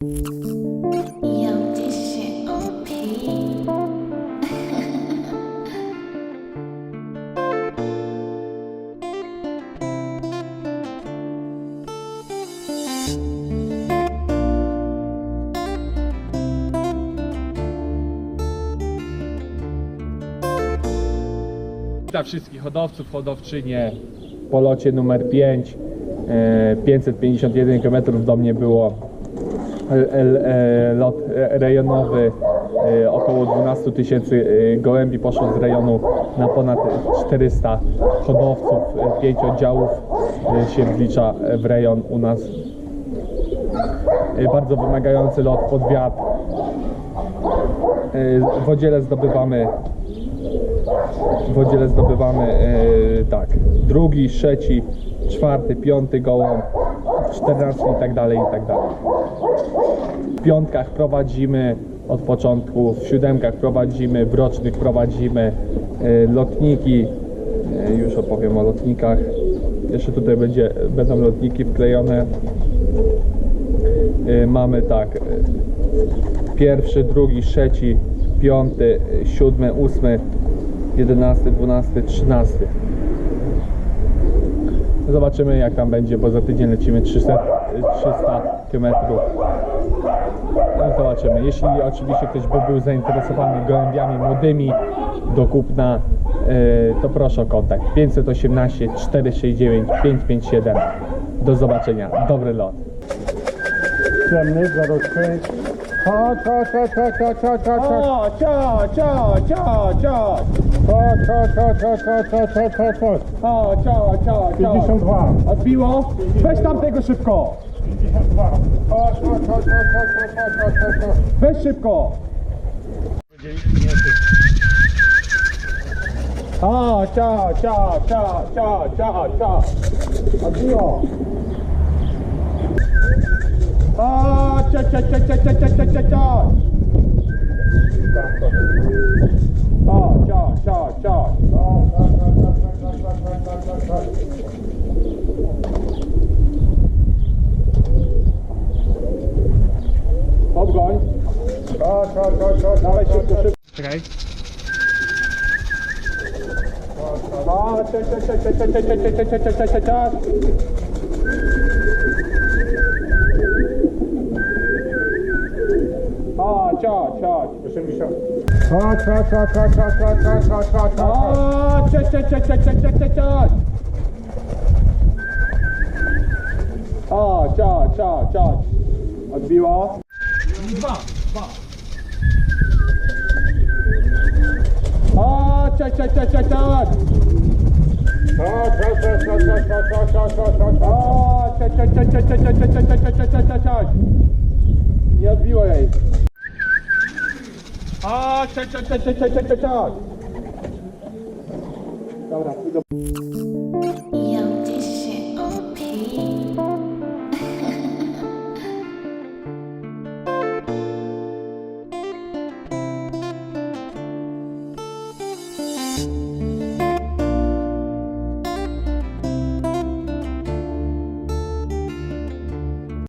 Dla wszystkich hodowców, hodowczynie w polocie numer 5 e, 551 km do mnie było lot e, rejonowy e, około 12 tysięcy e, gołębi poszło z rejonu na ponad 400 hodowców 5 oddziałów e, się wlicza w rejon u nas E, bardzo wymagający lot pod wiatr E, w oddziele zdobywamy w oddziale zdobywamy e, tak, drugi, trzeci, czwarty, piąty gołąb, czternasty i tak dalej, i tak dalej. W piątkach prowadzimy od początku, w siódemkach prowadzimy, w rocznych prowadzimy e, lotniki, e, już opowiem o lotnikach. Jeszcze tutaj będzie, będą lotniki wklejone. E, mamy tak, pierwszy, drugi, trzeci, piąty, siódmy, ósmy, jedenasty, dwunasty, trzynasty. Zobaczymy jak tam będzie, bo za tydzień lecimy 300, 300 km. No, zobaczymy. Jeśli oczywiście ktoś by był zainteresowany gołębiami młodymi do kupna, yy, to proszę o kontakt 518 469 557. Do zobaczenia. Dobry lot. Ciemny, 03. Chodź, chodź, chodź, chodź, chodź, chodź, chodź, chodź. cio, cio, cio, cio. Chodź, chodź, chodź, chodź, chodź, chodź, chodź, chodź, chodź. O, cio, cio, 52. Odbiło? Weź tamtego szybko. 52. Chodź, chodź, chodź, chodź, chodź, chodź, chodź, chodź. Weź szybko. O, cio, cio, cio, cio, cio, cio. Odbiło. O, cio, cio, cio, cio, cio, cio, cio, cio, cio. O, cio, cio, cio. Obgoń. Chodź, chodź, chodź, chodź, Dawaj chodź, szybko, chodź, szybko. Czekaj. O, cio, cio, cio, cio, cio, cio, cio, cio, cio, cio, cio, cio. O, cio, cio. 80. Chodź, chodź, chodź, chodź, chodź, chodź, chodź, chodź, chodź, chodź. Cio, cio, cio, cio, cio, cio, cio. O, cio, cio, cio. Odbiło. Dwa, dwa. Cio, cio, cio. Chodź, chodź, chodź, chodź, chodź, chodź, chodź, chodź, chodź, chodź. O, cio, cio, cio, cio, cio, cio, cio, cio, cio, cio, cio, cio, cio. Nie odbiło jej. Cio, cio, cio, cio, cio, cio, cio, cio. Dobra, idę.